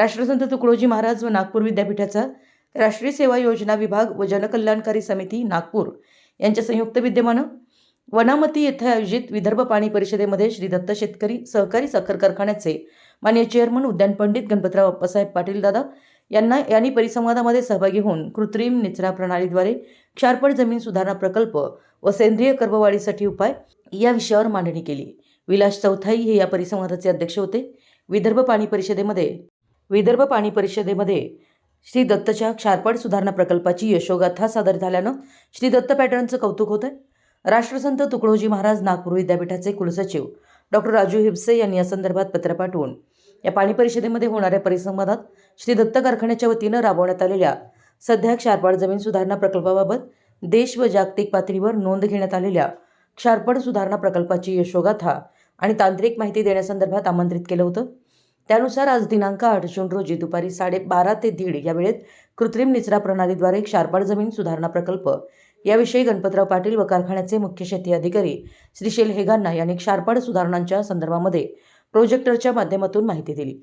राष्ट्रसंत तुकडोजी महाराज व नागपूर विद्यापीठाचा राष्ट्रीय सेवा योजना विभाग व जनकल्याणकारी समिती नागपूर. यांच्या संयुक्त विद्यमानं वनामती येथे आयोजित विदर्भ पाणी परिषदेमध्ये श्री दत्त शेतकरी सहकारी साखर कारखान्याचे मान्य चेअरमन उद्यान पंडित गणपतराव अप्पासाहेब पाटील दादा यांना यांनी परिसंवादामध्ये सहभागी होऊन कृत्रिम निचरा प्रणालीद्वारे क्षारपड जमीन सुधारणा प्रकल्प व सेंद्रिय कर्बवाढीसाठी उपाय या विषयावर मांडणी केली. विलास चौथाई हे या परिसंवादाचे अध्यक्ष होते. विदर्भ पाणी परिषदेमध्ये विदर्भ पाणी परिषदेमध्ये श्री दत्तच्या क्षारपड सुधारणा प्रकल्पाची यशोगाथा सादर झाल्यानं श्री दत्त पॅटर्नचं कौतुक होतं आहे राष्ट्रसंत तुकडोजी महाराज नागपूर विद्यापीठाचे कुलसचिव डॉक्टर राजू हिपसे यांनी या संदर्भात पत्र पाठवून या पाणी परिषदेमध्ये होणाऱ्या परिसंवादात श्री दत्त कारखान्याच्या वतीनं राबवण्यात आलेल्या सध्या क्षारपाड जमीन सुधारणा प्रकल्पाबाबत देश व जागतिक पातळीवर नोंद घेण्यात आलेल्या क्षारपड सुधारणा प्रकल्पाची यशोगाथा आणि तांत्रिक माहिती देण्यासंदर्भात आमंत्रित केलं होतं. त्यानुसार आज दिनांक आठ जून रोजी दुपारी साडे बारा ते दीड या वेळेत कृत्रिम निचरा प्रणालीद्वारे क्षारपाड जमीन सुधारणा प्रकल्प. याविषयी गणपतराव पाटील व कारखान्याचे मुख्य शेती अधिकारी श्रीशेल हेगांना यांनी क्षारपाड सुधारणांच्या संदर्भामध्ये प्रोजेक्टरच्या माध्यमातून माहिती दिली.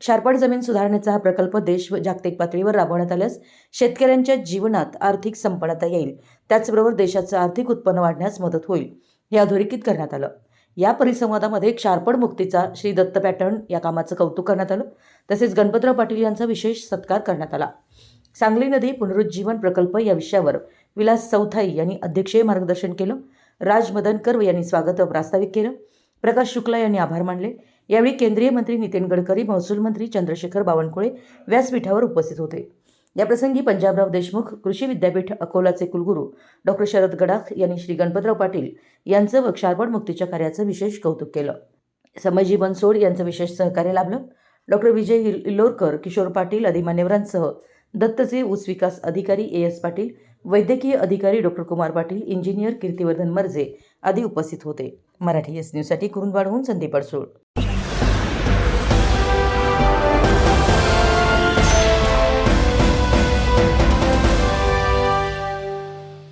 क्षारपाड जमीन सुधारण्याचा हा प्रकल्प देश व जागतिक पातळीवर राबवण्यात आल्यास शेतकऱ्यांच्या जीवनात आर्थिक संपन्नता येईल. त्याचबरोबर देशाचं आर्थिक उत्पन्न वाढण्यास मदत होईल. हे अधोरेखित करण्यात आलं. या परिसंवादामध्ये क्षारपड मुक्तीचा श्री दत्त पॅटर्न या कामाचं कौतुक करण्यात आलं. तसेच गणपतराव पाटील यांचा विशेष सत्कार करण्यात आला. सांगली नदी पुनरुज्जीवन प्रकल्प या विषयावर विलास चौथाई यांनी अध्यक्षीय मार्गदर्शन केलं. राज कर्व यांनी स्वागत प्रास्ताविक केलं. प्रकाश शुक्ला यांनी आभार मानले. यावेळी केंद्रीय मंत्री नितीन गडकरी महसूल मंत्री चंद्रशेखर बावनकुळे व्यासपीठावर उपस्थित होते. याप्रसंगी पंजाबराव देशमुख कृषी विद्यापीठ अकोलाचे कुलगुरू डॉक्टर शरद गडाख यांनी श्री गणपतराव पाटील यांचं व क्षारपण मुक्तीच्या कार्याचं विशेष कौतुक केलं. समयजी बनसोड यांचं विशेष सहकार्य लाभलं. डॉक्टर विजय हिल- इल्लोरकर किशोर पाटील आदी मान्यवरांसह दत्तचे ऊस विकास अधिकारी ए एस पाटील वैद्यकीय अधिकारी डॉक्टर कुमार पाटील इंजिनियर कीर्तिवर्धन मर्जे आदी उपस्थित होते. मराठी एस न्यूजसाठी कुरुंदवाडहून संदीप अडसूळ.